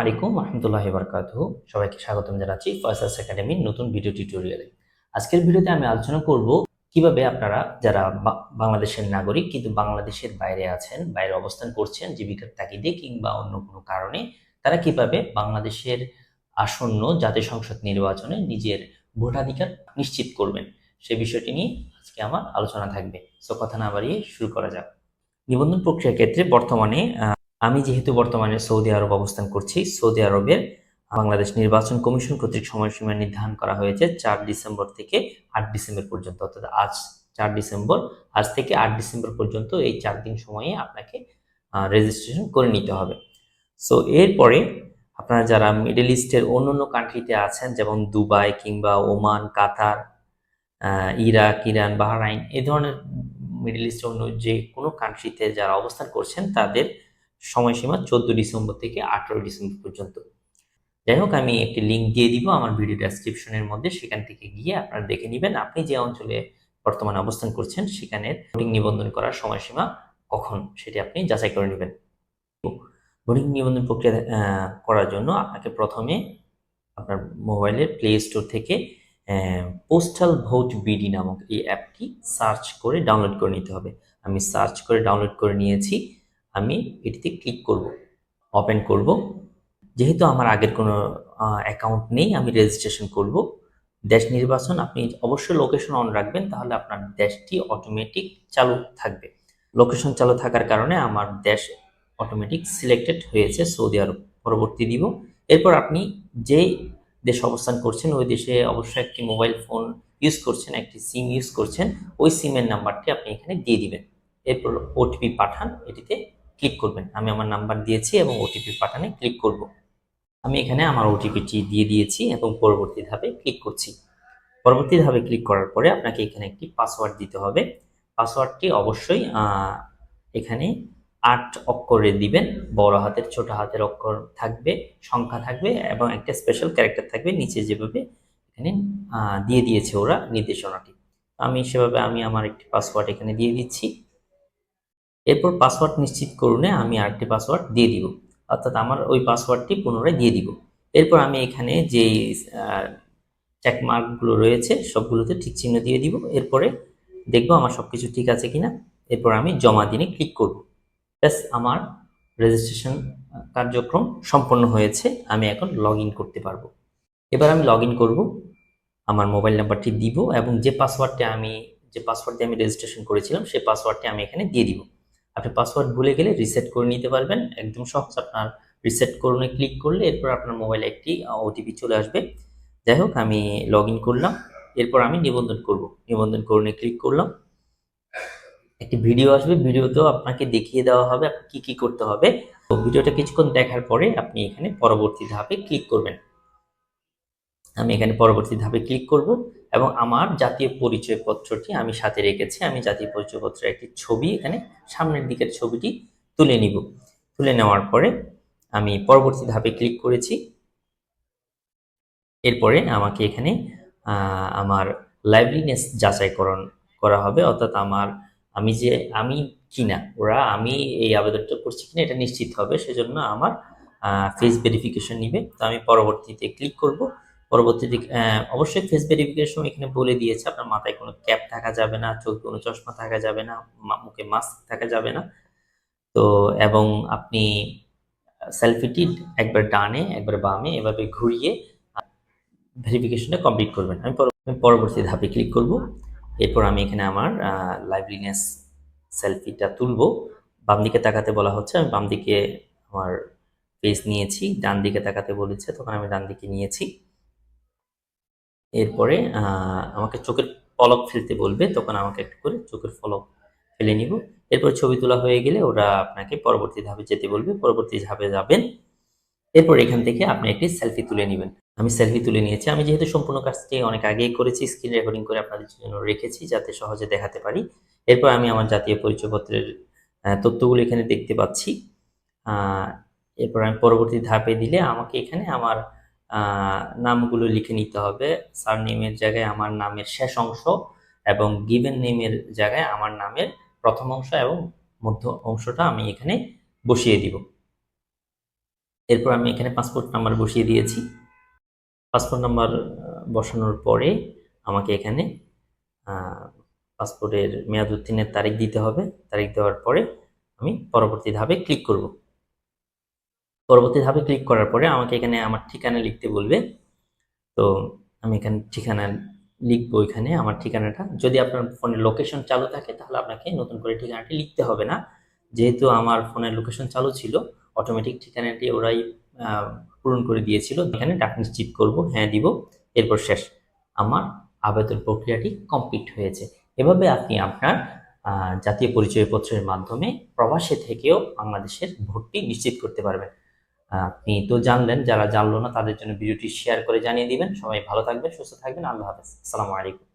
আলাইকুম রহমতুল্লাহ বরকাত সবাইকে স্বাগতম জানাচ্ছি ফার্সাস একাডেমির নতুন ভিডিও টিউটোরিয়ালে। আজকের ভিডিওতে আমি আলোচনা করব কীভাবে আপনারা যারা বাংলাদেশের নাগরিক কিন্তু বাংলাদেশের বাইরে আছেন, বাইরে অবস্থান করছেন, জীবিকার তাগিদে কিংবা অন্য কোনো কারণে, তারা কীভাবে বাংলাদেশের আসন্ন জাতীয় সংসদ নির্বাচনে নিজের ভোটাধিকার নিশ্চিত করবেন, সে বিষয়টি নিয়ে আজকে আমার আলোচনা থাকবে। সো কথা না বাড়িয়ে শুরু করা যাক। নিবন্ধন প্রক্রিয়ার ক্ষেত্রে বর্তমানে আমি যেহেতু বর্তমানে সৌদি আরব অবস্থান করছি, সৌদি আরবের বাংলাদেশ নির্বাচন কমিশন কর্তৃক সময়সীমা নির্ধারণ করা হয়েছে চার ডিসেম্বর থেকে আট ডিসেম্বর পর্যন্ত, অর্থাৎ আজ চার ডিসেম্বর, আজ থেকে আট ডিসেম্বর পর্যন্ত এই চার দিন সময়ে আপনাকে রেজিস্ট্রেশন করে নিতে হবে। সো এরপরে আপনারা যারা মিডল ইস্টের অন্য অন্য কান্ট্রিতে আছেন, যেমন দুবাই কিংবা Oman, Qatar Iraq, Iran, Bahrain, এ ধরনের মিডল ইস্টের অন্য যে কোনো কান্ট্রিতে যারা অবস্থান করছেন, তাদের সময়সীমা চোদ্দ ডিসেম্বর থেকে আঠারো ডিসেম্বর পর্যন্ত। যাই হোক, আমি একটি লিঙ্ক দিয়ে দিব আমার ভিডিও ডেসক্রিপশনের মধ্যে। সেখান থেকে গিয়ে আপনারা দেখে নেবেন আপনি যে অঞ্চলে বর্তমানে অবস্থান করছেন সেখানের ভোটিং নিবন্ধন করার সময়সীমা কখন সেটি আপনি যাচাই করে নেবেন। ভোটিং নিবন্ধন প্রক্রিয়া করার জন্য আপনাকে প্রথমে আপনার মোবাইলের প্লে স্টোর থেকে পোস্টাল ভোট বিডি নামক এই অ্যাপটি সার্চ করে ডাউনলোড করে নিতে হবে। আমি সার্চ করে ডাউনলোড করে নিয়েছি। আমি এটিতে ক্লিক করব ওপেন করব। যেহেতু আমার আগের কোনো অ্যাকাউন্ট নেই, আমি রেজিস্ট্রেশন করব। দেশ নির্বাচন আপনি অবশ্যই লোকেশন অন রাখবেন, তাহলে আপনার দেশটি অটোমেটিক চালু থাকবে। লোকেশন চালু থাকার কারণে আমার দেশ অটোমেটিক সিলেক্টেড হয়েছে সৌদি আরব পরবর্তী দিব। এরপর আপনি যেই দেশ অবস্থান করছেন, ওই দেশে অবশ্যই একটি মোবাইল ফোন ইউজ করছেন, একটি সিম ইউজ করছেন, ওই সিমের নাম্বারটি আপনি এখানে দিয়ে দিবেন। এরপর ওটিপি পাঠান, এটিতে ক্লিক করবেন। আমি আমার নাম্বার দিয়েছি এবং ওটিপি পাঠানে ক্লিক করব। আমি এখানে আমার ওটিপিটি দিয়ে দিয়েছি এবং পরবর্তী ধাপে ক্লিক করছি। পরবর্তী ধাপে ক্লিক করার পরে আপনাকে এখানে একটি পাসওয়ার্ড দিতে হবে। পাসওয়ার্ডটি অবশ্যই এখানে আট অক্ষরে দিবেন। বড় হাতের, ছোট হাতের অক্ষর থাকবে, সংখ্যা থাকবে এবং একটা স্পেশাল ক্যারেক্টার থাকবে। নিচে যেভাবে এখানে দিয়ে দিয়েছে ওরা নির্দেশনাটি। আমি সেভাবে আমি আমার একটি পাসওয়ার্ড এখানে দিয়ে দিচ্ছি। এরপর পাসওয়ার্ড নিশ্চিত করুন আমি আরেকটি পাসওয়ার্ড দিয়ে দিব। অর্থাৎ আমার ওই পাসওয়ার্ডটি পুনরায় দিয়ে দিব। এরপর আমি এখানে যে চেকমার্কগুলো রয়েছে, সবগুলোতে ঠিক চিহ্ন দিয়ে দিব। এরপরে দেখব আমার সব কিছু ঠিক আছে কিনা। এরপর আমি জমা দিনে ক্লিক করব। ব্যাস, আমার রেজিস্ট্রেশন কার্যক্রম সম্পন্ন হয়েছে। আমি এখন লগ করতে পারব। এবার আমি লগ ইন করব, আমার মোবাইল নাম্বারটি দিব এবং যে পাসওয়ার্ডটি আমি, যে পাসওয়ার্ড দিয়ে আমি রেজিস্ট্রেশন করেছিলাম, সেই পাসওয়ার্ডটি আমি এখানে দিয়ে দিব। আপনি পাসওয়ার্ড ভুলে গেলে রিসেট করে নিতে পারবেন। একদম সহজ, আপনার রিসেট করুনে ক্লিক করলে এরপর আপনার মোবাইলে একটি ওটিপি চলে আসবে। যাই হোক, আমি লগ করলাম। এরপর আমি নিবন্ধন করব। নিবন্ধন করুনে ক্লিক করলাম। একটি ভিডিও আসবে। ভিডিওতেও আপনাকে দেখিয়ে দেওয়া হবে আপনি কী কী করতে হবে। তো ভিডিওটা কিছুক্ষণ দেখার পরে আপনি এখানে পরবর্তী ধাপে ক্লিক করবেন। আমি এখানে পরবর্তী ধাপে ক্লিক করব এবং আমার জাতীয় পরিচয়পত্রটি আমি সাথে রেখেছি। আমি জাতীয় পরিচয়পত্রের একটি ছবি এখানে সামনের দিকের ছবিটি তুলে নিব। তুলে নেওয়ার পরে আমি পরবর্তী ধাপে ক্লিক করেছি। এরপরে আমাকে এখানে আমার লাইভলিনেস যাচাইকরণ করা হবে। অর্থাৎ আমার, আমি যে, আমি কিনা, ওরা আমি এই আবেদনটা করছি কিনা এটা নিশ্চিত হবে। সেজন্য আমার ফেস ভেরিফিকেশন নিবে। তো আমি পরবর্তীতে ক্লিক করব। পরবর্তীতে অবশ্যই ফেস ভেরিফিকেশন এখানে বলে দিয়েছে, আপনার মাথায় কোনো ক্যাপ থাকা যাবে না, চোখ কোনো চশমা থাকা যাবে না মুখে মাস্ক থাকা যাবে না। তো, এবং আপনি সেলফিটি একবার ডানে একবার বামে, এভাবে ঘুরিয়ে ভেরিফিকেশনটা কমপ্লিট করবেন। আমি পরবর্তী ধাপে ক্লিক করব। এরপর আমি এখানে আমার লাইভলিনেস সেলফিটা তুলবো। বাম দিকে তাকাতে বলা হচ্ছে, আমি বাম দিকে আমার পেজ নিয়েছি, ডান দিকে তাকাতে বলেছে, তখন আমি ডান দিকে নিয়েছি। এরপরে আমাকে চোখের পলক ফেলতে বলবে, তখন আমাকে একটু করে চোখের পলক ফেলে নিব। এরপর ছবি তোলা হয়ে গেলে ওরা আপনাকে পরবর্তী ধাপে যেতে বলবে, পরবর্তী ধাপে যাবেন। এরপর এখান থেকে আপনি একটি সেলফি তুলে নেবেন। আমি সেলফি তুলে নিয়েছি। আমি যেহেতু সম্পূর্ণ কাজটি অনেক আগেই করেছি, স্ক্রিন রেকর্ডিং করে আপনাদের জন্য রেখেছি যাতে সহজে দেখাতে পারি। এরপর আমি আমার জাতীয় পরিচয়পত্রের তথ্যগুলো এখানে দেখতে পাচ্ছি। এরপর আমি পরবর্তী ধাপে দিলে আমাকে এখানে আমার নামগুলো লিখে নিতে হবে। সার নেমের জায়গায় আমার নামের শেষ অংশ এবং গিভেন নেমের জায়গায় আমার নামের প্রথম অংশ এবং মধ্য অংশটা আমি এখানে বসিয়ে দিব। এরপর আমি এখানে পাসপোর্ট নাম্বার বসিয়ে দিয়েছি। পাসপোর্ট নাম্বার বসানোর পরে আমাকে এখানে পাসপোর্টের মেয়াদ উত্তীর্ণের তারিখ দিতে হবে। তারিখ দেওয়ার পরে আমি পরবর্তী ধাপে ক্লিক করব। পরবর্তী ধাপে ক্লিক করার পরে আমাকে এখানে আমার ঠিকানা লিখতে বলবে। তো আমি এখানে ঠিকানা লিখব এখানে আমার ঠিকানাটা। যদি আপনার ফোনের লোকেশন চালু থাকে তাহলে আপনাকে নতুন করে ঠিকানাটি লিখতে হবে না। যেহেতু আমার ফোনের লোকেশন চালু ছিল অটোমেটিক ঠিকানাটি ওরাই পূরণ করে দিয়েছিল। এখানে ডাক নিশ্চিত করব হ্যাঁ দিব, এরপর শেষ। আমার আবেদন প্রক্রিয়াটি কমপ্লিট হয়েছে। এভাবে আপনি আপনার জাতীয় পরিচয়পত্রের মাধ্যমে প্রবাসে থেকেও বাংলাদেশের ভোটটি নিশ্চিত করতে পারবেন। আপনি তো জানলেন, যারা জানলো না তাদের জন্য ভিডিওটি শেয়ার করে জানিয়ে দিবেন। সবাই ভালো থাকবেন, সুস্থ থাকবেন। আল্লাহ হাফেজ। আসসালামু আলাইকুম।